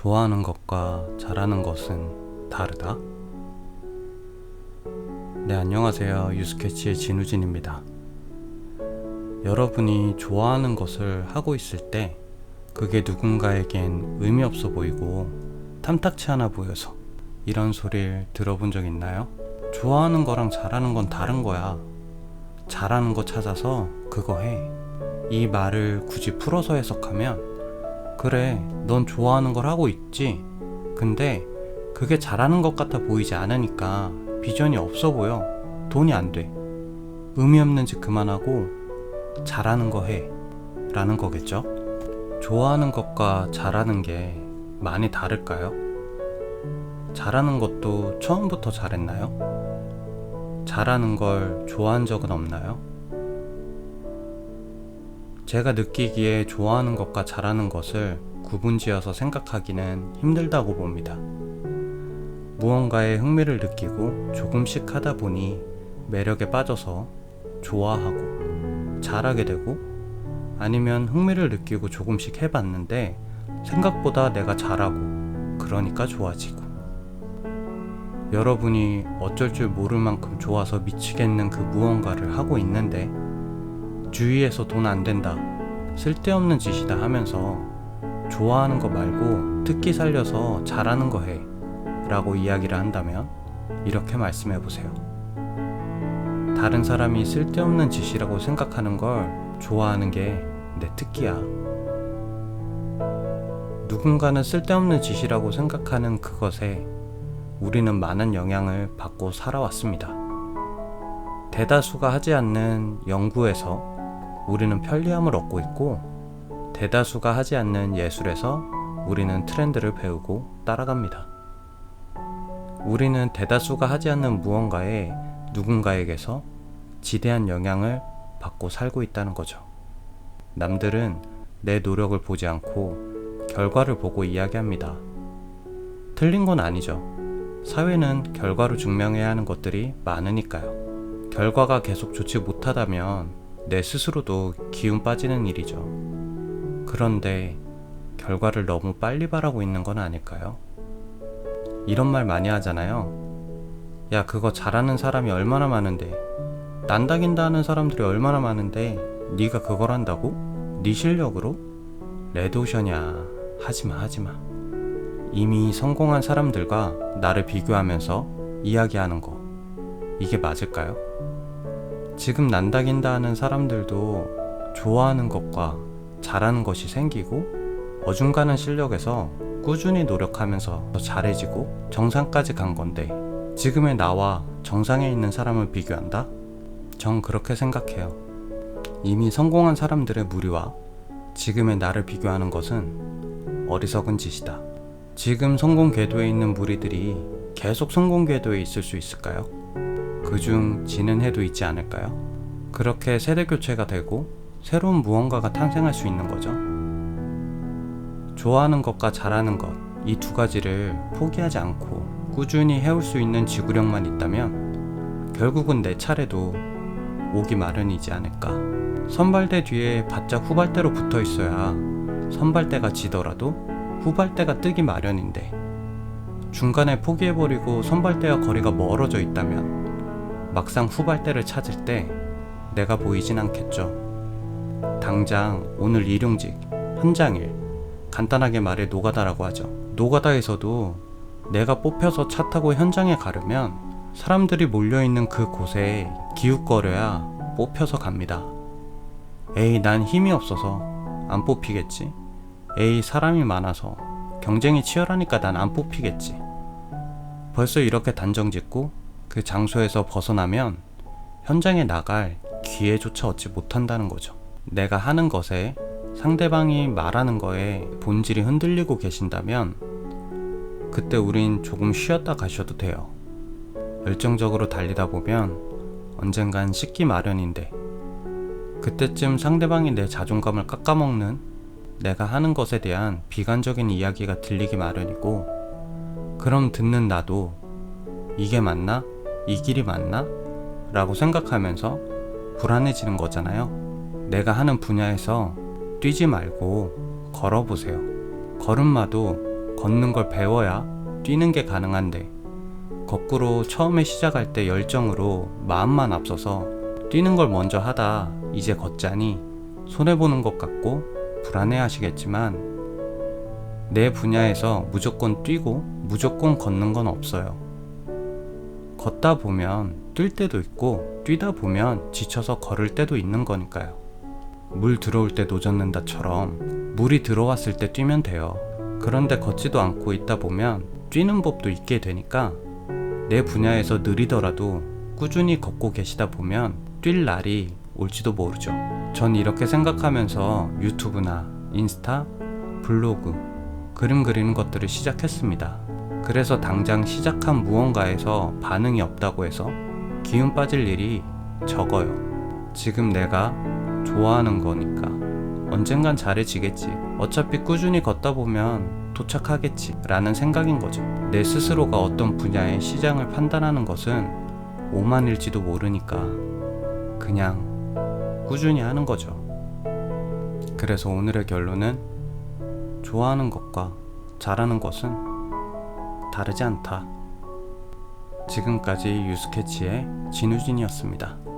좋아하는 것과 잘하는 것은 다르다? 네, 안녕하세요. 유스케치의 진우진입니다. 여러분이 좋아하는 것을 하고 있을 때 그게 누군가에겐 의미 없어 보이고 탐탁치 않아 보여서 이런 소리를 들어본 적 있나요? 좋아하는 거랑 잘하는 건 다른 거야. 잘하는 거 찾아서 그거 해. 이 말을 굳이 풀어서 해석하면 그래, 넌 좋아하는 걸 하고 있지. 근데 그게 잘하는 것 같아 보이지 않으니까 비전이 없어 보여. 돈이 안 돼. 의미 없는 짓 그만하고 잘하는 거 해. 라는 거겠죠? 좋아하는 것과 잘하는 게 많이 다를까요? 잘하는 것도 처음부터 잘했나요? 잘하는 걸 좋아한 적은 없나요? 제가 느끼기에 좋아하는 것과 잘하는 것을 구분지어서 생각하기는 힘들다고 봅니다. 무언가에 흥미를 느끼고 조금씩 하다 보니 매력에 빠져서 좋아하고 잘하게 되고 아니면 흥미를 느끼고 조금씩 해봤는데 생각보다 내가 잘하고 그러니까 좋아지고 여러분이 어쩔 줄 모를 만큼 좋아서 미치겠는 그 무언가를 하고 있는데 주위에서 돈 안 된다 쓸데없는 짓이다 하면서 좋아하는 거 말고 특기 살려서 잘하는 거 해. 라고 이야기를 한다면 이렇게 말씀해 보세요. 다른 사람이 쓸데없는 짓이라고 생각하는 걸 좋아하는 게 내 특기야. 누군가는 쓸데없는 짓이라고 생각하는 그것에 우리는 많은 영향을 받고 살아왔습니다. 대다수가 하지 않는 연구에서 우리는 편리함을 얻고 있고 대다수가 하지 않는 예술에서 우리는 트렌드를 배우고 따라갑니다. 우리는 대다수가 하지 않는 무언가에 누군가에게서 지대한 영향을 받고 살고 있다는 거죠. 남들은 내 노력을 보지 않고 결과를 보고 이야기합니다. 틀린 건 아니죠. 사회는 결과로 증명해야 하는 것들이 많으니까요. 결과가 계속 좋지 못하다면 내 스스로도 기운 빠지는 일이죠. 그런데 결과를 너무 빨리 바라고 있는 건 아닐까요? 이런 말 많이 하잖아요. 야, 그거 잘하는 사람이 얼마나 많은데, 난다긴다 하는 사람들이 얼마나 많은데, 네가 그걸 한다고? 네 실력으로? 레드오션이야. 하지마, 하지마. 이미 성공한 사람들과 나를 비교하면서 이야기하는 거. 이게 맞을까요? 지금 난다긴다 하는 사람들도 좋아하는 것과 잘하는 것이 생기고 어중간한 실력에서 꾸준히 노력하면서 더 잘해지고 정상까지 간 건데 지금의 나와 정상에 있는 사람을 비교한다? 전 그렇게 생각해요. 이미 성공한 사람들의 무리와 지금의 나를 비교하는 것은 어리석은 짓이다. 지금 성공 궤도에 있는 무리들이 계속 성공 궤도에 있을 수 있을까요? 그중 지는 해도 있지 않을까요? 그렇게 세대 교체가 되고 새로운 무언가가 탄생할 수 있는 거죠. 좋아하는 것과 잘하는 것, 이 두 가지를 포기하지 않고 꾸준히 해올 수 있는 지구력만 있다면 결국은 내 차례도 오기 마련이지 않을까. 선발대 뒤에 바짝 후발대로 붙어 있어야 선발대가 지더라도 후발대가 뜨기 마련인데 중간에 포기해버리고 선발대와 거리가 멀어져 있다면 막상 후발대를 찾을 때 내가 보이진 않겠죠. 당장 오늘 일용직, 현장일, 간단하게 말해 노가다라고 하죠. 노가다에서도 내가 뽑혀서 차 타고 현장에 가려면 사람들이 몰려있는 그 곳에 기웃거려야 뽑혀서 갑니다. 에이, 난 힘이 없어서 안 뽑히겠지. 에이, 사람이 많아서 경쟁이 치열하니까 난 안 뽑히겠지. 벌써 이렇게 단정 짓고 그 장소에서 벗어나면 현장에 나갈 기회조차 얻지 못한다는 거죠. 내가 하는 것에 상대방이 말하는 거에 본질이 흔들리고 계신다면 그때 우린 조금 쉬었다 가셔도 돼요. 열정적으로 달리다 보면 언젠간 식기 마련인데 그때쯤 상대방이 내 자존감을 깎아먹는 내가 하는 것에 대한 비관적인 이야기가 들리기 마련이고 그럼 듣는 나도 이게 맞나? 이 길이 맞나? 라고 생각하면서 불안해지는 거잖아요. 내가 하는 분야에서 뛰지 말고 걸어보세요. 걸음마도 걷는 걸 배워야 뛰는 게 가능한데 거꾸로 처음에 시작할 때 열정으로 마음만 앞서서 뛰는 걸 먼저 하다 이제 걷자니 손해보는 것 같고 불안해 하시겠지만 내 분야에서 무조건 뛰고 무조건 걷는 건 없어요. 걷다 보면 뛸 때도 있고 뛰다 보면 지쳐서 걸을 때도 있는 거니까요. 물 들어올 때 노젓는다처럼 물이 들어왔을 때 뛰면 돼요. 그런데 걷지도 않고 있다 보면 뛰는 법도 있게 되니까 내 분야에서 느리더라도 꾸준히 걷고 계시다 보면 뛸 날이 올지도 모르죠. 전 이렇게 생각하면서 유튜브나 인스타, 블로그, 그림 그리는 것들을 시작했습니다. 그래서 당장 시작한 무언가에서 반응이 없다고 해서 기운 빠질 일이 적어요. 지금 내가 좋아하는 거니까 언젠간 잘해지겠지. 어차피 꾸준히 걷다 보면 도착하겠지. 라는 생각인 거죠. 내 스스로가 어떤 분야의 시장을 판단하는 것은 오만일지도 모르니까 그냥 꾸준히 하는 거죠. 그래서 오늘의 결론은 좋아하는 것과 잘하는 것은 다르지 않다. 지금까지 유스케치의 진우진이었습니다.